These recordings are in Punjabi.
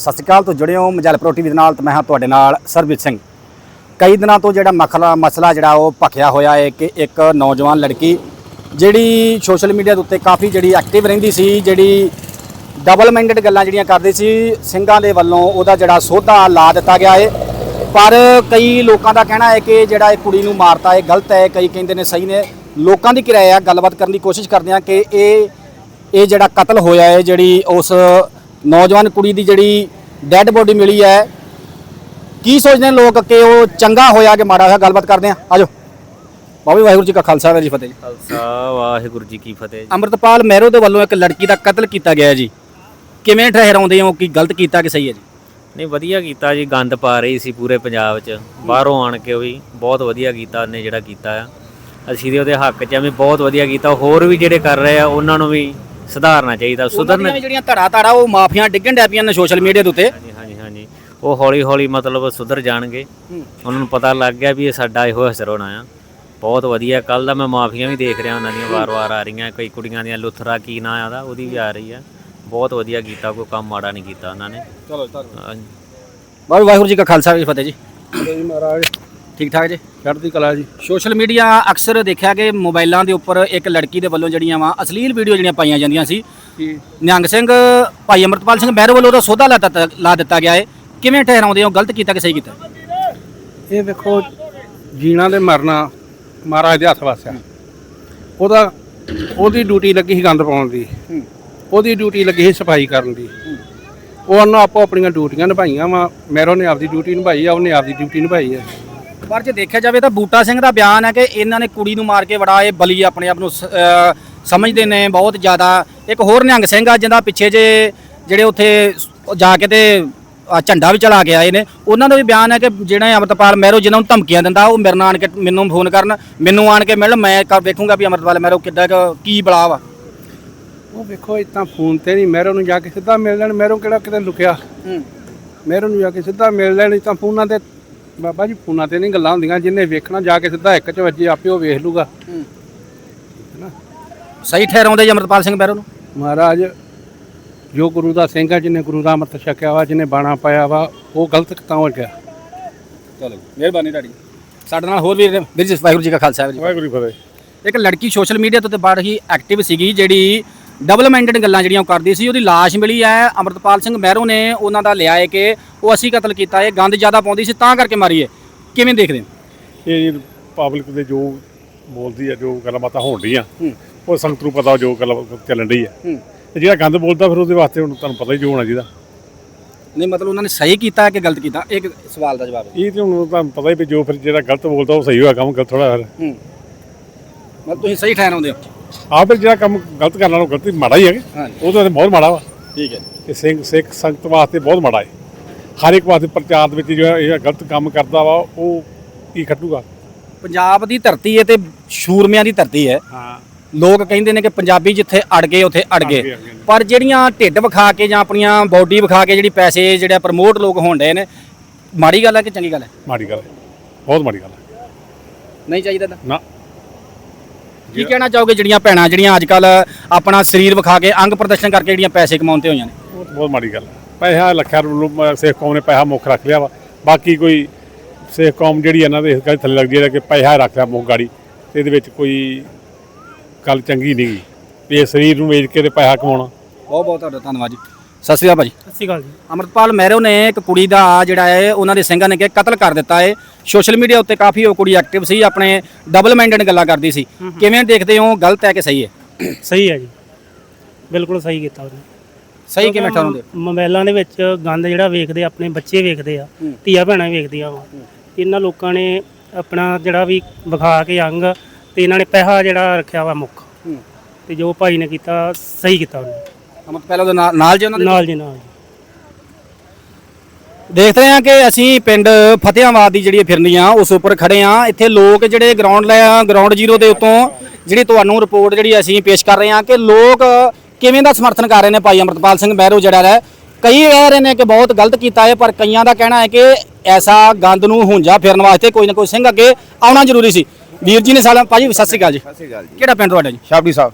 ਸਤਿ ਸ਼੍ਰੀ ਅਕਾਲ ਤੋਂ ਜੁੜੇ ਹੋ ਮਜਲਪੁਰ ਟੀਵੀ ਦੇ ਨਾਲ ਤੇ ਮੈਂ ਹਾਂ ਤੁਹਾਡੇ ਨਾਲ ਸਰਬਜੀਤ ਸਿੰਘ। ਕਈ ਦਿਨਾਂ ਤੋਂ ਜਿਹੜਾ ਮਸਲਾ ਮਸਲਾ ਜਿਹੜਾ ਉਹ ਭਖਿਆ ਹੋਇਆ ਹੈ ਕਿ ਇੱਕ ਨੌਜਵਾਨ ਲੜਕੀ ਜਿਹੜੀ ਸੋਸ਼ਲ ਮੀਡੀਆ ਦੇ ਉੱਤੇ ਕਾਫੀ ਜਿਹੜੀ ਐਕਟਿਵ ਰਹਿੰਦੀ ਸੀ, ਜਿਹੜੀ ਡਬਲ ਮਾਈਂਡਡ ਗੱਲਾਂ ਜਿਹੜੀਆਂ ਕਰਦੀ ਸੀ, ਸਿੰਘਾਂ ਦੇ ਵੱਲੋਂ ਉਹਦਾ ਜਿਹੜਾ ਸੋਧਾ ਲਾ ਦਿੱਤਾ ਗਿਆ ਹੈ। ਪਰ ਕਈ ਲੋਕਾਂ ਦਾ ਕਹਿਣਾ ਹੈ ਕਿ ਜਿਹੜਾ ਇਹ ਕੁੜੀ ਨੂੰ ਮਾਰਤਾ ਇਹ ਗਲਤ ਹੈ, ਕਈ ਕਹਿੰਦੇ ਨੇ ਸਹੀ ਨੇ। ਲੋਕਾਂ ਦੀ ਕਿਰਾਇਆ ਗੱਲਬਾਤ ਕਰਨ ਦੀ ਕੋਸ਼ਿਸ਼ ਕਰਦੇ ਆ ਕਿ ਇਹ ਇਹ ਜਿਹੜਾ ਕਤਲ ਹੋਇਆ ਹੈ, ਜਿਹੜੀ ਉਸ ਨੌਜਵਾਨ ਕੁੜੀ ਦੀ ਜਿਹੜੀ ਡੈੱਡ ਬੋਡੀ ਮਿਲੀ ਹੈ। ਕੀ ਸੋਚਦੇ ਨੇ ਲੋਕ ਕਿ ਉਹ ਚੰਗਾ ਹੋਇਆ ਕਿ ਮਾੜਾ ਹੋਇਆ? ਗੱਲਬਾਤ ਕਰਦੇ ਆ ਆਜੋ ਬਾਬੇ ਵਾਹਿਗੁਰੂ ਜੀ ਕਾ ਖਾਲਸਾ ਵਾਹਿਗੁਰੂ ਜੀ ਫਤਿਹ। ਜੀ ਖਾਲਸਾ ਵਾਹਿਗੁਰੂ ਜੀ ਕੀ ਫਤਿਹ ਜੀ। ਅੰਮ੍ਰਿਤਪਾਲ ਮਹਿਰੋ ਦੇ ਵੱਲੋਂ ਇੱਕ ਲੜਕੀ ਦਾ ਕਤਲ ਕੀਤਾ ਗਿਆ ਹੈ ਜੀ। ਕਿਵੇਂ ਠਹਿਰਾਉਂਦੇ ਹੋ? ਕਿ ਗਲਤ ਕੀਤਾ ਕਿ ਸਹੀ ਹੈ ਜੀ? ਨਹੀਂ ਵਧੀਆ ਕੀਤਾ ਜੀ। ਗੰਦ ਪਾ ਰਹੀ ਸੀ ਪੂਰੇ ਪੰਜਾਬ 'ਚ। ਬਾਹਰੋਂ ਆਣ ਕੇ ਵੀ ਬਹੁਤ ਵਧੀਆ ਕੀਤਾ ਉਹਨੇ ਜਿਹੜਾ ਕੀਤਾ ਆ। ਅਸੀਂ ਦੇ ਉਹਦੇ ਹੱਕ 'ਚ ਐਵੇਂ ਬਹੁਤ ਵਧੀਆ ਕੀਤਾ। ਹੋਰ ਵੀ ਜਿਹੜੇ ਕਰ ਰਹੇ ਆ ਉਹਨਾਂ ਨੂੰ ਵੀ ਸੁਧਾਰਨਾ ਚਾਹੀਦਾ ਸੁਧਰਨ ਜਿਹੜੀਆਂ ਧੜਾ ਧੜਾ ਉਹ ਮਾਫੀਆਂ ਡਿੱਗਣ ਡੈ ਪਈਆਂ ਨੇ ਸੋਸ਼ਲ ਮੀਡੀਆ ਦੇ ਉੱਤੇ। ਹਾਂਜੀ ਹਾਂਜੀ ਹਾਂਜੀ। ਉਹ ਹੌਲੀ ਹੌਲੀ ਮਤਲਬ ਸੁਧਰ ਜਾਣਗੇ। ਉਹਨਾਂ ਨੂੰ ਪਤਾ ਲੱਗ ਗਿਆ ਵੀ ਇਹ ਸਾਡਾ ਇਹੋ ਅਸਰ ਹੋਣਾ ਆ। ਬਹੁਤ ਵਧੀਆ ਕੱਲ ਦਾ ਮੈਂ ਮਾਫੀਆਂ ਵੀ ਦੇਖ ਰਿਹਾ ਉਹਨਾਂ ਦੀਆਂ ਵਾਰ-ਵਾਰ ਆ ਰਹੀਆਂ ਕਈ ਕੁੜੀਆਂ ਦੀਆਂ ਲੁਥਰਾ ਕੀ ਨਾਂ ਆਦਾ ਉਹਦੀ ਵੀ ਆ ਰਹੀ ਆ। ਬਹੁਤ ਵਧੀਆ ਕੀਤਾ ਕੋਈ ਕੰਮ ਮਾੜਾ ਨਹੀਂ ਕੀਤਾ ਉਹਨਾਂ ਨੇ। ਚਲੋ ਹਾਂਜੀ। ਬਾਬੇ ਵਾਹਿਗੁਰੂ ਜੀ ਕਾ ਖਾਲਸਾ ਵਾਹਿਗੁਰੂ ਜੀ ਫਤਿਹ ਜੀ। ਜੀ ਮਹਾਰਾਜ ਠੀਕ ਠਾਕ ਜੀ? ਚੜ੍ਹਦੀ ਕਲਾ ਜੀ। ਸੋਸ਼ਲ ਮੀਡੀਆ ਅਕਸਰ ਦੇਖਿਆ ਕਿ ਮੋਬਾਈਲਾਂ ਦੇ ਉੱਪਰ ਇੱਕ ਲੜਕੀ ਦੇ ਵੱਲੋਂ ਜਿਹੜੀਆਂ ਵਾ ਅਸ਼ਲੀਲ ਵੀਡੀਓ ਜਿਹੜੀਆਂ ਪਾਈਆਂ ਜਾਂਦੀਆਂ ਸੀ। ਨਿਹੰਗ ਸਿੰਘ ਭਾਈ ਅਮਰਤਪਾਲ ਸਿੰਘ ਮਹਿਰੋ ਵੱਲੋਂ ਉਹਦਾ ਸੋਧਾ ਲਾ ਦਿੱਤਾ ਲਾ ਦਿੱਤਾ ਗਿਆ ਹੈ ਕਿਵੇਂ ਠਹਿਰਾਉਂਦੇ ਹੋ? ਗਲਤ ਕੀਤਾ ਕਿ ਸਹੀ ਕੀਤਾ? ਇਹ ਵੇਖੋ ਜੀਣਾ ਤੇ ਮਰਨਾ ਮਹਾਰਾਜ ਦੇ ਹੱਥ ਵਾਸਿਆ ਉਹਦਾ ਉਹਦੀ ਡਿਊਟੀ ਲੱਗੀ ਸੀ ਗੰਦ ਪਾਉਣ ਦੀ। ਉਹਦੀ ਡਿਊਟੀ ਲੱਗੀ ਸੀ ਸਫ਼ਾਈ ਕਰਨ ਦੀ। ਉਹ ਉਹਨਾਂ ਆਪੋ ਆਪਣੀਆਂ ਡਿਊਟੀਆਂ ਨਿਭਾਈਆਂ ਵਾ। ਮੈਰੋ ਨੇ ਆਪਦੀ ਡਿਊਟੀ ਨਿਭਾਈ ਆ ਉਹਨੇ ਆਪਦੀ ਡਿਊਟੀ ਨਿਭਾਈ ਆ। ਪਰ ਜੇ ਦੇਖਿਆ ਜਾਵੇ ਤਾਂ ਬੂਟਾ ਸਿੰਘ ਦਾ ਬਿਆਨ ਹੈ ਕਿ ਇਹਨਾਂ ਨੇ ਕੁੜੀ ਨੂੰ ਮਾਰ ਕੇ ਬੜਾ ਇਹ ਬਲੀ ਆਪਣੇ ਆਪ ਨੂੰ ਸ- ਅਹ ਸਮਝਦੇ ਨੇ ਬਹੁਤ ਜ਼ਿਆਦਾ। ਇੱਕ ਹੋਰ ਨਿਹੰਗ ਸਿੰਘ ਆ ਜਿਹਦਾ ਪਿੱਛੇ ਜੇ ਜਿਹੜੇ ਉੱਥੇ ਸ- ਜਾ ਕੇ ਤੇ ਆਹ ਝੰਡਾ ਵੀ ਚਲਾ ਕੇ ਆਏ ਨੇ ਉਹਨਾਂ ਦਾ ਵੀ ਬਿਆਨ ਹੈ ਕਿ ਜਿਹੜਾ ਅਮਰਤਪਾਲ ਮਹਿਰੋ ਜਿਹਨਾਂ ਨੂੰ ਧਮਕੀਆਂ ਦਿੰਦਾ ਉਹ ਮੇਰੇ ਨਾਲ ਆਣ ਕੇ ਮੈਨੂੰ ਫੋਨ ਕਰਨ ਮੈਨੂੰ ਆਣ ਕੇ ਮਿਲਣ ਮੈਂ ਕਰ ਵੇਖੂੰਗਾ ਵੀ ਅਮਰਤਪਾਲ ਮਹਿਰੋ ਕਿੱਦਾਂ ਕੁ- ਕੀ ਬਲਾ ਵਾ। ਉਹ ਵੇਖੋ ਇਤਾਂ ਫੋਨ ਤੇ ਨਹੀਂ ਮੈਰੋ ਨੂੰ ਜਾ ਕੇ ਸਿੱਧਾ ਮਿਲ ਲੈਣ ਮੈਰੋ ਕਿਹੜਾ ਕਿਤੇ ਲੁਕਿਆ। ਮੈਰੋ ਨੂੰ ਜਾ ਕੇ ਸਿੱਧਾ ਮਿਲ ਲੈਣ ਤਾਂ ਫੋਨਾਂ ਤੇ ਬਾਬਾ ਜੀ ਫੋਨਾਂ ਤੇ ਨਹੀਂ ਗੱਲਾਂ ਹੁੰਦੀਆਂ ਜਿੰਨੇ ਵੇਖਣਾ ਜਾ ਕੇ ਸਿੱਧਾ ਇੱਕ ਚ ਵੱਜੇ ਆਪੇ ਉਹ ਵੇਖ ਲੂਗਾ। ਸਹੀ ਠਹਿਰਾਉਂਦੇ ਜੀ ਅਮਰਤਪਾਲ ਸਿੰਘ ਮਹਿਰੋ ਨੂੰ? ਮਹਾਰਾਜ ਜੋ ਗੁਰੂ ਦਾ ਸਿੰਘ ਹੈ ਜਿਹਨੇ ਗੁਰੂ ਦਾ ਅੰਮ੍ਰਿਤ ਛਕਿਆ ਵਾ ਜਿਹਨੇ ਬਾਣਾ ਪਾਇਆ ਵਾ ਉਹ ਗਲਤ ਕਿਤਾ ਹੋ ਗਿਆ। ਚਲੋ ਮਿਹਰਬਾਨੀ ਤੁਹਾਡੀ। ਸਾਡੇ ਨਾਲ ਹੋਰ ਵੀ ਵੀਰ ਜੀ ਵਾਹਿਗੁਰੂ ਜੀ ਕਾ ਖਾਲਸਾ ਵਾਹਿਗੁਰੂ ਜੀ ਕੀ ਵਾਹਿਗੁਰੂ ਫਤਿਹ ਫਤਿਹ। ਇੱਕ ਲੜਕੀ ਸੋਸ਼ਲ ਮੀਡੀਆ ਤੋਂ ਤੇ ਬੜੀ ਹੀ ਐਕਟਿਵ ਸੀਗੀ ਜਿਹੜੀ ਡਬਲ ਮਾਈਂਡਡ ਗੱਲਾਂ ਜਿਹੜੀਆਂ ਉਹ ਕਰਦੀ ਸੀ ਉਹਦੀ ਲਾਸ਼ ਮਿਲੀ ਹੈ। ਅਮਰਤਪਾਲ ਸਿੰਘ ਮਹਿਰੋ ਨੇ ਉਹਨਾਂ ਦਾ ਲਿਆ ਹੈ ਕਿ ਉਹ ਅਸੀਂ ਕਤਲ ਕੀਤਾ ਹੈ ਗੰਦ ਜ਼ਿਆਦਾ ਪਾਉਂਦੀ ਸੀ ਤਾਂ ਕਰਕੇ ਮਾਰੀ ਹੈ। ਕਿਵੇਂ ਦੇਖਦੇ ਹੋ? ਇਹ ਪਬਲਿਕ ਦੇ ਜੋ ਬੋਲਦੀ ਆ ਜੋ ਗੱਲਾਂ ਬਾਤਾਂ ਹੋਣ ਹੂੰ। ਉਹ ਸੰਗਤ ਨੂੰ ਪਤਾ ਜੋ ਗੱਲ ਚੱਲਣ ਆ। ਹੂੰ। ਤੇ ਜਿਹੜਾ ਗੰਦ ਬੋਲਦਾ ਫਿਰ ਉਹਦੇ ਵਾਸਤੇ ਹੁਣ ਤੁਹਾਨੂੰ ਪਤਾ ਹੀ ਜੋ ਹੋਣਾ ਚਾਹੀਦਾ। ਨਹੀਂ ਮਤਲਬ ਉਹਨਾਂ ਨੇ ਸਹੀ ਕੀਤਾ ਹੈ ਕਿ ਗਲਤ ਕੀਤਾ? ਇੱਕ ਸਵਾਲ ਦਾ ਜਵਾਬ ਇਹ ਤੇ ਹੁਣ ਤੁਹਾਨੂੰ ਪਤਾ ਹੀ ਵੀ ਜੋ ਫਿਰ ਜਿਹੜਾ ਗਲਤ ਬੋਲਦਾ ਉਹ ਸਹੀ ਹੋਇਆ ਕੰਮ ਗਲਤ ਥੋੜਾ ਫਿਰ ਹੂੰ। ਮਤਲਬ ਤੁਸੀਂ ਸਹੀ ਠਹਿਰਾਉਂਦੇ ਹੋ? ਆਹ ਫਿਰ ਜਿਹੜਾ ਕੰਮ ਗਲਤ ਕਰਨ ਨਾਲੋਂ ਗਲਤੀ ਮਾੜਾ ਹੀ ਹੈ ਉਹ ਤਾਂ ਬਹੁਤ ਮਾੜਾ ਵਾ। ਠੀਕ ਹੈ। ਕਿ ਸਿੰਘ ਸਿੱਖ ਸੰਗਤ ਵਾਸਤੇ ਬਹੁਤ ਮਾੜਾ ਹੈ। ਹਰ ਇੱਕ ਵਾਸਤੇ ਪ੍ਰਚਾਰ ਦੇ ਵਿੱਚ ਜਿਹੜਾ ਇਹ ਗਲਤ ਕੰਮ ਕਰਦਾ ਵਾ ਉਹ ਕੀ ਖੱਟੂਗਾ? ਪੰਜਾਬ ਦੀ ਧਰਤੀ ਹੈ ਤੇ ਸ਼ੂਰਮਿਆਂ ਦੀ ਧਰਤੀ ਹੈ। ਹਾਂ। ਲੋਕ ਕਹਿੰਦੇ ਨੇ ਕਿ ਪੰਜਾਬੀ ਜਿੱਥੇ ਅੜ ਗਏ ਉੱਥੇ ਅੜ ਗਏ। ਪਰ ਜਿਹੜੀਆਂ ਢਿੱਡ ਵਿਖਾ ਕੇ ਜਾਂ ਆਪਣੀਆਂ ਬਾਡੀ ਵਿਖਾ ਕੇ ਜਿਹੜੀ ਪੈਸੇ ਜਿਹੜਾ ਪ੍ਰਮੋਟ ਲੋਕ ਹੋਣ ਡਏ ਨੇ ਮਾੜੀ ਗੱਲ ਹੈ ਕਿ ਚੰਗੀ ਗੱਲ ਹੈ? ਮਾੜੀ ਗੱਲ ਹੈ। ਬਹੁਤ ਮਾੜੀ ਗੱਲ ਹੈ। ਨਹੀਂ ਚਾਹੀਦਾ ਤਾਂ। ਨਾ। ਕੀ ਕਹਿਣਾ ਚਾਹੋਗੇ ਜਿਹੜੀਆਂ ਭੈਣਾਂ ਜਿਹੜੀਆਂ ਅੱਜ ਕੱਲ ਆਪਣਾ ਸਰੀਰ ਵਿਖਾ ਕੇ ਅੰਗ ਪ੍ਰਦਰਸ਼ਨ ਕਰਕੇ ਜਿਹੜੀਆਂ ਪੈਸੇ ਕਮਾਉਣ ਤੇ ਹੋਈਆਂ ਨੇ? ਬਹੁਤ ਮਾੜੀ ਗੱਲ ਹੈ। ਪੈਸਾ ਲੱਖਾਂ ਰੁਪਏ ਸਿੱਖ ਕੌਮ ਨੇ ਪੈਸਾ ਮੁੱਖ ਰੱਖ ਲਿਆ ਵਾ। ਬਾਕੀ ਕੋਈ ਸਿੱਖ ਕੌਮ ਜਿਹੜੀ ਇਹਨਾਂ ਦੇ ਇਸ ਗੱਲ ਥੱਲੇ ਲੱਗਦੀ ਹੈ ਕਿ ਪੈਸਾ ਰੱਖ ਲਿਆ ਮੁੱਖ ਗਾੜੀ। ਤੇ ਇਹਦੇ ਵਿੱਚ ਕੋਈ ਗੱਲ ਚੰਗੀ ਨਹੀਂ ਗੀ। ਵੀ ਇਹ ਸਰੀਰ ਨੂੰ ਵੇਚ ਕੇ ਤੇ ਪੈਸਾ ਕਮਾਉਣਾ। ਬਹੁਤ ਬਹੁਤ ਤੁਹਾਡਾ ਧੰਨਵਾਦ ਜੀ। ਸਤਿ ਸ਼੍ਰੀ ਅਕਾਲ ਭਾਜੀ। ਸਤਿ ਸ਼੍ਰੀ ਅਕਾਲ ਜੀ। ਅਮਰਪਾਲ ਮਹਿਰੋ ਨੇ ਇੱਕ ਕੁੜੀ ਦਾ ਜਿਹੜਾ ਹੈ ਉਹਨਾਂ ਦੇ ਸਿੰਘਾਂ ਨੇ ਕਿ ਕਤਲ ਕਰ ਦਿੱਤਾ ਹੈ ਸੋਸ਼ਲ ਮੀਡੀਆ ਉੱਤੇ ਕਾਫੀ ਉਹ ਕੁੜੀ ਐਕਟਿਵ ਸੀ ਆਪਣੇ ਡਬਲ ਮਾਈਂਡਡ ਗੱਲਾਂ ਕਰਦੀ ਸੀ। ਕਿਵੇਂ ਦੇਖਦੇ ਹੋ? ਗਲਤ ਹੈ ਕਿ ਸਹੀ ਹੈ? ਸਹੀ ਹੈ ਜੀ। ਬਿਲਕੁਲ ਸਹੀ ਕੀਤਾ ਉਹਨੇ। ਸਹੀ ਕਿਵੇਂ ਠਹਿਰਾਉਂਦੇ ਮੋਬਾਈਲਾਂ ਦੇ ਵਿੱਚ ਗੰਦ ਜਿਹੜਾ ਵੇਖਦੇ ਆਪਣੇ ਬੱਚੇ ਵੇਖਦੇ ਆ। ਧੀਆ ਭੈਣਾਂ ਵੇਖਦੀਆਂ ਵਾ। ਇਹਨਾਂ ਲੋਕਾਂ ਨੇ ਆਪਣਾ ਜਿਹੜਾ ਵੀ ਵਿਖਾ ਕੇ ਅੰਗ ਤੇ ਇਹਨਾਂ ਨੇ ਪੈਸਾ ਜਿਹੜਾ ਰੱਖਿਆ ਵਾ ਮੁੱਖ। ਤੇ ਜੋ ਭਾਈ ਨੇ ਕੀਤਾ ਸਹੀ ਕੀਤਾ ਉਹਨੇ। ਅਮਰਪਾਲ ਉਹਦੇ ਨਾਲ ਨਾਲ ਜੇ ਉਹਨਾਂ ਦੇ? ਨਾਲ ਜੀ ਨਾਲ। ਦੇਖ ਰਹੇ ਹਾਂ ਕਿ ਅਸੀਂ ਪਿੰਡ ਫਤਿਆਬਾਦ ਦੀ ਜਿਹੜੀ ਫਿਰਨੀ ਆ ਉਸ ਉੱਪਰ ਖੜੇ ਆ ਇੱਥੇ ਲੋਕ ਜਿਹੜੇ ਗਰਾਊਂਡ ਲੈ ਗਰਾਊਂਡ ਜ਼ੀਰੋ ਦੇ ਉੱਤੋਂ ਜਿਹੜੀ ਤੁਹਾਨੂੰ ਰਿਪੋਰਟ ਜਿਹੜੀ ਅਸੀਂ ਪੇਸ਼ ਕਰ ਰਹੇ ਹਾਂ ਕਿ ਲੋਕ ਕਿਵੇਂ ਦਾ ਸਮਰਥਨ ਕਰ ਰਹੇ ਨੇ ਭਾਈ ਅਮਰਤਪਾਲ ਸਿੰਘ ਮਹਿਰੋ ਜਿਹੜਾ ਹੈ? ਕਈ ਕਹਿ ਰਹੇ ਨੇ ਕਿ ਬਹੁਤ ਗਲਤ ਕੀਤਾ ਹੈ ਪਰ ਕਈਆਂ ਦਾ ਕਹਿਣਾ ਹੈ ਕਿ ਐਸਾ ਗੰਦ ਨੂੰ ਹੁੰਜਾ ਫਿਰਨ ਵਾਸਤੇ ਕੋਈ ਨਾ ਕੋਈ ਸਿੰਘ ਅੱਗੇ ਆਉਣਾ ਜ਼ਰੂਰੀ ਸੀ। ਵੀਰ ਜੀ ਨੇ ਸਾਲਾ ਭਾਜੀ ਸਤਿ ਸ਼੍ਰੀ ਅਕਾਲ ਜੀ। ਸਤਿ ਸ਼੍ਰੀ ਅਕਾਲ ਜੀ। ਕਿਹੜਾ ਪਿੰਡ ਤੁਹਾਡਾ ਜੀ? ਸ਼ਾਬੜੀ ਸਾਹਿਬ।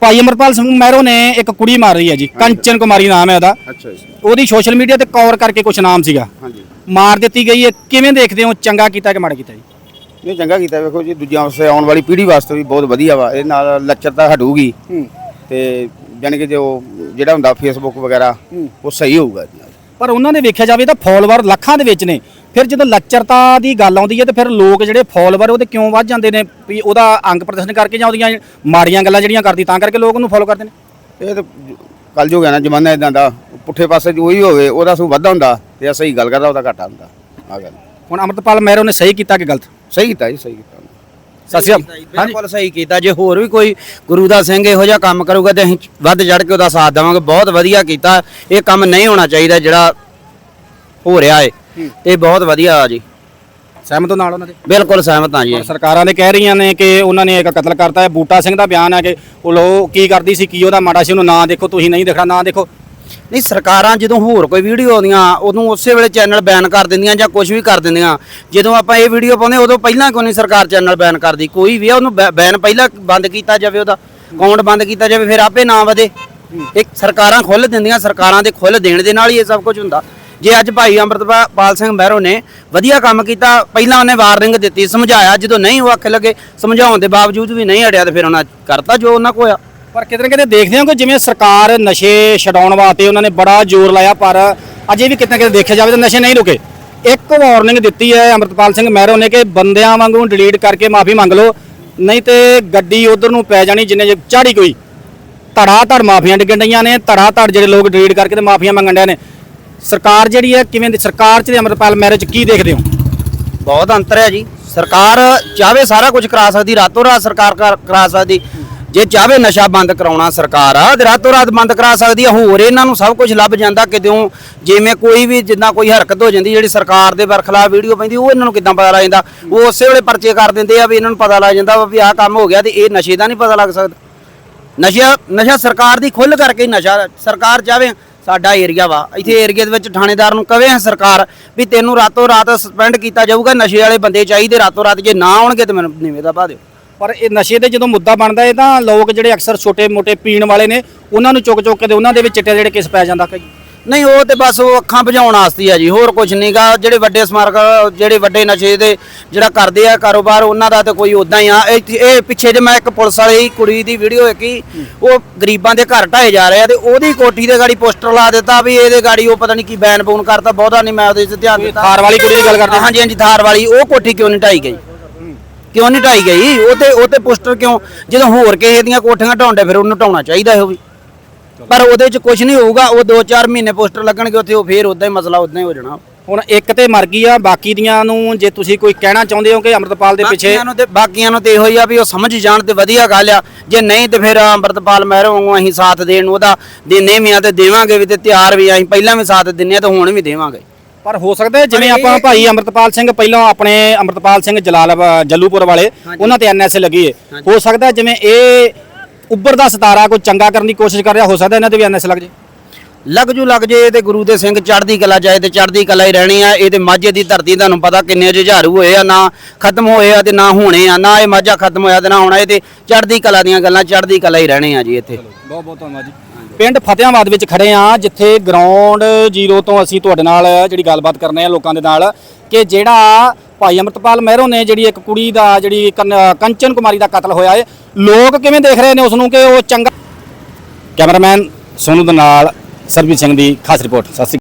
ਭਾਈ ਅਮਰਪਾਲ ਸਿੰਘ ਮਹਿਰੋ ਨੇ ਇੱਕ ਕੁੜੀ ਮਾਰ ਰਹੀ ਹੈ ਜੀ ਕੰਚਨ ਕੁਮਾਰੀ ਨਾਮ ਹੈ ਉਹਦਾ। ਅੱਛਾ ਜੀ। ਉਹਦੀ ਸੋਸ਼ਲ ਮੀਡੀਆ ਤੇ ਕਵਰ ਕਰਕੇ ਕੁਝ ਨਾਮ ਸੀਗਾ। ਹਾਂਜੀ। ਮਾਰ ਦਿੱਤੀ ਗਈ ਹੈ। ਕਿਵੇਂ ਦੇਖਦੇ ਹੋ? ਚੰਗਾ ਕੀਤਾ ਕਿ ਮਾੜਾ ਕੀਤਾ ਜੀ? ਨਹੀਂ ਚੰਗਾ ਕੀਤਾ। ਵੇਖੋ ਜੀ ਦੂਜਿਆਂ ਵਾਸਤੇ ਆਉਣ ਵਾਲੀ ਪੀੜ੍ਹੀ ਵਾਸਤੇ ਵੀ ਬਹੁਤ ਵਧੀਆ ਵਾ। ਇਹ ਨਾਲ ਲੱਚਰਤਾ ਹਟੂਗੀ। ਤੇ ਯਾਨੀ ਕਿ ਜੋ ਜਿਹੜਾ ਹੁੰਦਾ ਫੇਸਬੁੱਕ ਵਗੈਰਾ ਉਹ ਸਹੀ ਹੋਊਗਾ ਨਾਲ ਪਰ ਉਹਨਾਂ ਨੇ ਵੇਖਿਆ ਜਾਵੇ ਤਾਂ ਫਾਲੋਅਰ ਲੱਖਾਂ ਦੇ ਵਿੱਚ ਨੇ। ਫਿਰ ਜਦੋਂ ਲੱਚਰਤਾ ਦੀ ਗੱਲ ਆਉਂਦੀ ਹੈ ਤੇ ਫਿਰ ਲੋਕ ਜਿਹੜੇ ਫਾਲੋਅਰ ਉਹਦੇ ਕਿਉਂ ਵੱਧ ਜਾਂਦੇ ਨੇ? ਵੀ ਉਹਦਾ ਅੰਗ ਪ੍ਰਦਰਸ਼ਨ ਕਰਕੇ ਜਾਂ ਉਹਦੀਆਂ ਮਾੜੀਆਂ ਗੱਲਾਂ ਜਿਹੜੀਆਂ ਕਰਦੀ ਤਾਂ ਕਰਕੇ ਲੋਕ ਉਹਨੂੰ ਫਾਲੋ ਕਰਦੇ ਨੇ। ਇਹ ਤਾਂ ਕੱਲ ਜੋ ਗਿਆ ਨਾ ਜ਼ਮਾਨਾ ਇਦਾਂ ਦਾ। ਪੁੱਠੇ ਪਾਸੇ ਜੋ ਹੀ ਹੋਵੇ ਉਹਦਾ ਸੂ ਵਾਧਾ ਹੁੰਦਾ ਤੇ ਸਹੀ ਗੱਲ ਕਰਦਾ ਉਹਦਾ ਘਾਟਾ ਹੁੰਦਾ। ਆ ਗੱਲ ਹੁਣ ਅਮਰਤਪਾਲ ਮਹਿਰੋ ਨੇ ਸਹੀ ਕੀਤਾ ਕਿ ਗਲਤ? ਸਹੀ ਕੀਤਾ ਜੀ ਸਹੀ ਕੀਤਾ। ਸਤਿ ਸ਼੍ਰੀ ਅਕਾਲ। ਬਿਲਕੁਲ ਸਹੀ ਕੀਤਾ। ਜੇ ਹੋਰ ਵੀ ਕੋਈ ਗੁਰੂ ਦਾ ਸਿੰਘ ਇਹੋ ਜਿਹਾ ਕੰਮ ਕਰੂਗਾ ਤੇ ਅਸੀਂ ਵੱਧ ਚੜ ਕੇ ਉਹਦਾ ਸਾਥ ਦੇਵਾਂਗੇ। ਬਹੁਤ ਵਧੀਆ ਕੀਤਾ। ਇਹ ਕੰਮ ਨਹੀਂ ਹੋਣਾ ਚਾਹੀਦਾ ਜਿਹੜਾ ਹੋ ਰਿਹਾ ਏ। ਤੇ ਬਹੁਤ ਵਧੀਆ ਆ ਜੀ। ਸਹਿਮਤ ਹੋ ਨਾਲ ਉਹਨਾਂ ਦੇ? ਬਿਲਕੁਲ ਸਹਿਮਤ ਹਾਂ ਜੀ। ਸਰਕਾਰਾਂ ਨੇ ਕਹਿ ਰਹੀਆਂ ਨੇ ਕਿ ਉਹਨਾਂ ਨੇ ਇੱਕ ਕਤਲ ਕਰਤਾ ਹੈ। ਬੂਟਾ ਸਿੰਘ ਦਾ ਬਿਆਨ ਹੈ ਕਿ ਉਹ ਲੋ ਕੀ ਕਰਦੀ ਸੀ ਕੀ ਉਹਦਾ ਮਾੜਾ ਸੀ ਉਹਨੂੰ ਨਾ ਦੇਖੋ ਤੁਸੀਂ ਨਹੀਂ ਦੇਖਣਾ ਨਾ ਦੇਖੋ। ਨਹੀਂ, ਸਰਕਾਰਾਂ ਜਦੋਂ ਹੋਰ ਕੋਈ ਵੀਡੀਓ ਆਉਂਦੀਆਂ ਉਦੋਂ ਉਸੇ ਵੇਲੇ ਚੈਨਲ ਬੈਨ ਕਰ ਦਿੰਦੀਆਂ ਜਾਂ ਕੁਝ ਵੀ ਕਰ ਦਿੰਦੀਆਂ। ਜਦੋਂ ਆਪਾਂ ਇਹ ਵੀਡੀਓ ਪਾਉਂਦੇ, ਉਦੋਂ ਪਹਿਲਾਂ ਕਿਉਂ ਨਹੀਂ ਸਰਕਾਰ ਚੈਨਲ ਬੈਨ ਕਰਦੀ? ਕੋਈ ਵੀ ਆ, ਉਹਨੂੰ ਬੈ- ਬੈਨ ਪਹਿਲਾਂ ਬੰਦ ਕੀਤਾ ਜਾਵੇ ਉਹਦਾ। ਅਕਾਊਂਟ ਬੰਦ ਕੀਤਾ ਜਾਵੇ, ਫਿਰ ਆਪੇ ਨਾ ਵਧੇ। ਇੱਕ, ਸਰਕਾਰਾਂ ਖੁੱਲ ਦਿੰਦੀਆਂ, ਸਰਕਾਰਾਂ ਦੇ ਖੁੱਲ ਦੇਣ ਦੇ ਨਾਲ ਹੀ ਇਹ ਸਭ ਕੁਝ ਹੁੰਦਾ। ਜੇ ਅੱਜ ਭਾਈ ਅੰਮ੍ਰਿਤਪਾਲ ਸਿੰਘ ਮਹਿਰੋ ਨੇ ਵਧੀਆ ਕੰਮ ਕੀਤਾ, ਪਹਿਲਾਂ ਉਹਨੇ ਵਾਰਨਿੰਗ ਦਿੱਤੀ, ਸਮਝਾਇਆ। ਜਦੋਂ ਨਹੀਂ ਉਹ ਆਖੇ ਲੱਗੇ, ਸਮਝਾਉਣ ਦੇ ਬਾਵਜੂਦ ਵੀ ਨਹੀਂ ਅੜਿਆ, ਤੇ ਫਿਰ ਉਹਨਾਂ ਕਰਤਾ ਜੋ ਉਹਨਾਂ ਕੋਲ ਕੋਇਆ ਪਰ ਕਿਤੇ ਨਾ ਕਿਤੇ ਦੇਖਦੇ ਹਾਂ ਕਿ ਜਿਵੇਂ ਸਰਕਾਰ ਨਸ਼ੇ ਛਡਾਉਣ ਵਾਸਤੇ ਉਹਨਾਂ ਨੇ ਬੜਾ ਜ਼ੋਰ ਲਾਇਆ, ਪਰ ਅਜੇ ਵੀ ਕਿਤੇ ਨਾ ਕਿਤੇ ਦੇਖਿਆ ਜਾਵੇ ਤਾਂ ਨਸ਼ੇ ਨਹੀਂ ਰੁਕੇ। ਇੱਕ ਵਾਰਨਿੰਗ ਦਿੱਤੀ ਹੈ ਅਮਰਤਪਾਲ ਸਿੰਘ ਮਹਿਰੋ ਨੇ ਕਿ ਬੰਦਿਆਂ ਵਾਂਗੂ ਡਿਲੀਟ ਕਰਕੇ ਮਾਫੀ ਮੰਗ ਲਓ, ਨਹੀਂ ਤੇ ਗੱਡੀ ਉਧਰ ਨੂੰ ਪੈ ਜਾਣੀ ਜਿੰਨੇ ਜੇ ਚਾੜੀ ਕੋਈ। ਧੜਾ ਧੜ ਮਾਫੀਆਂ ਡਿੱਗਣ ਡਈਆਂ ਨੇ ਧੜਾ ਧੜ ਜਿਹੜੇ ਲੋਕ ਡਿਲੀਟ ਕਰਕੇ ਤੇ ਮਾਫੀਆਂ ਮੰਗਣ ਡਿਆ ਨੇ। ਸਰਕਾਰ ਜਿਹੜੀ ਹੈ, ਕਿਵੇਂ ਦੀ ਸਰਕਾਰ ਚ ਤੇ ਅਮਰਪਾਲ ਮਹਿਰੋ ਚ ਕੀ ਦੇਖਦੇ ਹੋ? ਬਹੁਤ ਅੰਤਰ ਹੈ ਜੀ। ਸਰਕਾਰ ਚਾਹਵੇ ਸਾਰਾ ਕੁਝ ਕਰਾ ਸਕਦੀ, ਰਾਤੋਂ ਰਾਤ ਸਰਕਾਰ ਕਰ- ਕਰਾ ਸਕਦੀ। ਜੇ ਚਾਹਵੇ ਨਸ਼ਾ ਬੰਦ ਕਰਾਉਣਾ ਸਰਕਾਰ ਆ, ਤੇ ਰਾਤੋਂ ਰਾਤ ਬੰਦ ਕਰਾ ਸਕਦੀ ਆ, ਹੋਰ ਇਹਨਾਂ ਨੂੰ ਸਭ ਕੁਝ ਲੱਭ ਜਾਂਦਾ ਕਿਦੋਂ ਜਿਵੇਂ ਕੋਈ ਵੀ ਜਿੱਦਾਂ ਕੋਈ ਹਰਕਤ ਹੋ ਜਾਂਦੀ, ਜਿਹੜੀ ਸਰਕਾਰ ਦੇ ਵਰਖਲਾ ਵੀਡੀਓ ਪੈਂਦੀ, ਉਹ ਇਹਨਾਂ ਨੂੰ ਕਿੱਦਾਂ ਪਤਾ ਲੱਗ ਜਾਂਦਾ? ਉਹ ਉਸੇ ਵੇਲੇ ਪਰਚੇ ਕਰ ਦਿੰਦੇ ਆ ਵੀ ਇਹਨਾਂ ਨੂੰ ਪਤਾ ਲੱਗ ਜਾਂਦਾ ਵਾ ਵੀ ਆਹ ਕੰਮ ਹੋ ਗਿਆ ਤੇ ਇਹ ਨਸ਼ੇ ਦਾ ਨਹੀਂ ਪਤਾ ਲੱਗ ਸਕਦਾ। ਨਸ਼ਾ ਨਸ਼ਾ ਸਰਕਾਰ ਦੀ ਖੁੱਲ ਕਰਕੇ ਨਸ਼ਾ, ਸਰਕਾਰ ਚਾਹਵੇ ਸਾਡਾ ਏਰੀਆ ਵਾ, ਇੱਥੇ ਏਰੀਆ ਦੇ ਵਿੱਚ ਥਾਣੇਦਾਰ ਨੂੰ ਕਵੇ ਸਰਕਾਰ ਵੀ ਤੈਨੂੰ ਰਾਤੋਂ ਰਾਤ ਸਸਪੈਂਡ ਕੀਤਾ ਜਾਊਗਾ, ਨਸ਼ੇ ਵਾਲੇ ਬੰਦੇ ਚਾਹੀਦੇ ਰਾਤੋਂ ਰਾਤ, ਜੇ ਨਾ ਆਉਣਗੇ ਤੇ ਮੈਨੂੰ ਨੀਵੇਂ ਦਾ ਪਾ ਦਿਓ। ਪਰ ਇਹ ਨਸ਼ੇ ਦੇ ਜਦੋਂ ਮੁੱਦਾ ਬਣਦਾ ਇਹ ਤਾਂ ਲੋਕ ਜਿਹੜੇ ਅਕਸਰ ਛੋਟੇ-ਮੋਟੇ ਪੀਣ ਵਾਲੇ ਨੇ ਉਹਨਾਂ ਨੂੰ ਚੁੱਕ ਚੁੱਕ ਕੇ ਤੇ ਉਹਨਾਂ ਦੇ ਵਿੱਚ ਚਿੱਟੇ ਜਿਹੜੇ ਕਿਸ ਪੈ ਜਾਂਦਾ ਕਈ। ਨਹੀਂ ਉਹ ਤੇ ਬਸ ਉਹ ਅੱਖਾਂ ਬੁਝਾਉਣ ਵਾਸਤੇ ਆ ਜੀ ਹੋਰ ਕੁਝ ਨਹੀਂਗਾ ਜਿਹੜੇ ਵੱਡੇ ਸਮਾਰਕ ਜਿਹੜੇ ਵੱਡੇ ਨਸ਼ੇ ਦੇ ਜਿਹੜਾ ਕਰਦੇ ਆ ਕਾਰੋਬਾਰ ਉਹਨਾਂ ਦਾ ਤੇ ਕੋਈ ਉਦਾਂ ਹੀ ਆ। ਇਹ ਇਹ ਪਿੱਛੇ ਜੇ ਮੈਂ ਇੱਕ ਪੁਲਿਸ ਵਾਲੀ ਕੁੜੀ ਦੀ ਵੀਡੀਓ ਵੇਖੀ ਉਹ ਗਰੀਬਾਂ ਦੇ ਘਰ ਢਾਏ ਜਾ ਰਹੇ ਆ ਤੇ ਉਹਦੀ ਕੋਠੀ ਦੇ ਗਾੜੀ ਪੋਸਟਰ ਲਾ ਦਿੱਤਾ ਵੀ ਇਹਦੇ ਗਾੜੀ ਉਹ ਪਤਾ ਨਹੀਂ ਕੀ ਬੈਨ ਬੂਨ ਕਰਤਾ ਬਹੁਤਾ ਨਹੀਂ ਮੈਂ ਉਹਦੇ 'ਚ ਧਿਆਨ ਦਿੱਤਾ। ਥਾਰ ਵਾਲੀ ਕੁੜੀ ਦੀ ਗੱਲ ਕਰਦੇ ਹਾਂਜੀ ਹਾਂਜੀ ਥਾਰ ਵਾਲੀ ਉਹ ਕੋਠੀ ਕਿਉਂ ਨਹੀਂ ਢਾਈ ਗਈ? ਕਿਉਂ ਨਹੀਂ ਢਾਈ ਗਈ? ਉਹ ਤੇ ਉਹ ਤੇ ਪੋਸਟਰ ਕਿਉਂ? ਜਦੋਂ ਹੋਰ ਕਿਸੇ ਦੀਆਂ ਕੋਠੀਆਂ ਢਾਉਂਦੇ ਫਿਰ ਉਹਨੂੰ ਢਾਉਣਾ ਚਾਹੀਦਾ ਹੈ ਉਹ ਵੀ। ਪਰ ਉਹਦੇ 'ਚ ਕੁਝ ਨਹੀਂ ਹੋਊਗਾ ਉਹ 2-4 ਮਹੀਨੇ ਪੋਸਟਰ ਲੱਗਣਗੇ ਉੱਥੇ ਉਹ ਫੇਰ ਉਦਾਂ ਹੀ ਮਸਲਾ ਉਦਾਂ ਹੀ ਹੋ ਜਾਣਾ। ਹੁਣ ਇੱਕ ਤੇ ਮਰ ਗਈ ਆ ਬਾਕੀ ਦੀਆਂ ਨੂੰ ਜੇ ਤੁਸੀਂ ਕੋਈ ਕਹਿਣਾ ਚਾਹੁੰਦੇ ਹੋ ਕਿ ਅਮਰਤਪਾਲ ਦੇ ਪਿੱਛੇ ਬਾਕੀਆਂ ਨੂੰ ਤੇ ਬਾਕੀਆਂ ਨੂੰ ਤੇ ਇਹੋ ਹੀ ਆ ਵੀ ਉਹ ਸਮਝ ਜਾਣ ਤੇ ਵਧੀਆ ਗੱਲ ਆ। ਜੇ ਨਹੀਂ ਤੇ ਫਿਰ ਅੰਮ੍ਰਿਤਪਾਲ ਮਹਿਰੋਂ ਵਾਂਗੂ ਅਸੀਂ ਸਾਥ ਦੇਣ ਨੂੰ ਉਹਦਾ। ਦੇਨੇ ਵੀ ਆ ਤੇ ਦੇਵਾਂਗੇ ਵੀ ਤੇ ਤਿਆਰ ਵੀ ਆ ਅਸੀਂ ਪਹਿਲਾਂ ਵੀ ਸਾਥ ਦਿੰਨੇ ਆ ਤੇ ਹੁਣ ਵੀ ਦੇਵਾਂਗੇ। ਪਰ ਹੋ ਸਕਦਾ ਜਿਵੇਂ ਆਪਾਂ ਭਾਈ ਅਮਰਤਪਾਲ ਸਿੰਘ ਪਹਿਲਾਂ ਆਪਣੇ ਅਮਰਤਪਾਲ ਸਿੰਘ ਜਲਾਲ ਜੱਲੂਪੁਰ ਵਾਲੇ ਉਹਨਾਂ ਤੇ ਐਨਐਸ ਲੱਗੀ ਹੈ ਹੋ ਸਕਦਾ ਜਿਵੇਂ ਇਹ ਉੱਭਰ ਦਾ ਸਤਾਰਾ ਕੋਈ ਚੰਗਾ ਕਰਨ ਦੀ ਕੋਸ਼ਿਸ਼ ਕਰ ਰਿਹਾ ਹੋ ਸਕਦਾ ਇਹਨਾਂ ਤੇ ਵੀ ਐਨਐਸ ਲੱਗ ਜੇ। ਲੱਗ ਜੂ ਲੱਗ ਜੇ ਤੇ ਗੁਰੂ ਦੇ ਸਿੰਘ ਚੜ੍ਹਦੀ ਕਲਾ ਜਾਏ ਤੇ ਚੜ੍ਹਦੀ ਕਲਾ ਹੀ ਰਹਿਣੀ ਆ। ਇਹ ਤੇ ਮਾਝੇ ਦੀ ਧਰਤੀ ਤੁਹਾਨੂੰ ਪਤਾ ਕਿੰਨੇ ਜੁਝਾਰੂ ਹੋਏ ਆ ਨਾ ਖਤਮ ਹੋਏ ਆ ਤੇ ਨਾ ਹੋਣੇ ਆ ਨਾ ਇਹ ਮਾਝਾ ਖਤਮ ਹੋਇਆ ਤੇ ਨਾ ਹੋਣਾ ਇਹ ਤੇ ਚੜ੍ਹਦੀ ਕਲਾ ਦੀਆਂ ਗੱਲਾਂ ਚੜ੍ਹਦੀ ਕਲਾ ਹੀ ਰਹਿਣੇ ਆ ਜੀ ਇੱਥੇ। ਬਹੁਤ ਬਹੁਤ ਧੰਨਵਾਦ ਜੀ। ਪਿੰਡ ਫਤਿਆਬਾਦ ਵਿੱਚ ਖੜੇ ਆ ਜਿੱਥੇ ਗਰਾਊਂਡ ਜ਼ੀਰੋ ਤੋਂ ਅਸੀਂ ਤੁਹਾਡੇ ਨਾਲ ਜਿਹੜੀ ਗੱਲਬਾਤ ਕਰਨੇ ਆ ਲੋਕਾਂ ਦੇ ਨਾਲ ਕਿ ਜਿਹੜਾ ਭਾਈ ਅਮਰਤਪਾਲ ਮਹਿਰੋਂ ਨੇ ਜਿਹੜੀ ਇੱਕ ਕੁੜੀ ਦਾ ਜਿਹੜੀ ਕੰਚਨ ਕੁਮਾਰੀ ਦਾ ਕਤਲ ਹੋਇਆ ਹੈ, ਲੋਕ ਕਿਵੇਂ ਦੇਖ ਰਹੇ ਨੇ ਉਸ ਨੂੰ ਕਿ ਉਹ ਚੰਗਾ ਕੈਮਰਾਮੈਨ ਸੋਨੂ ਦੇ ਨਾਲ ਸਰਬਜੀਤ ਸਿੰਘ ਦੀ ਖਾਸ ਰਿਪੋਰਟ। ਸਤਿ ਸ਼੍ਰੀ ਅਕਾਲ।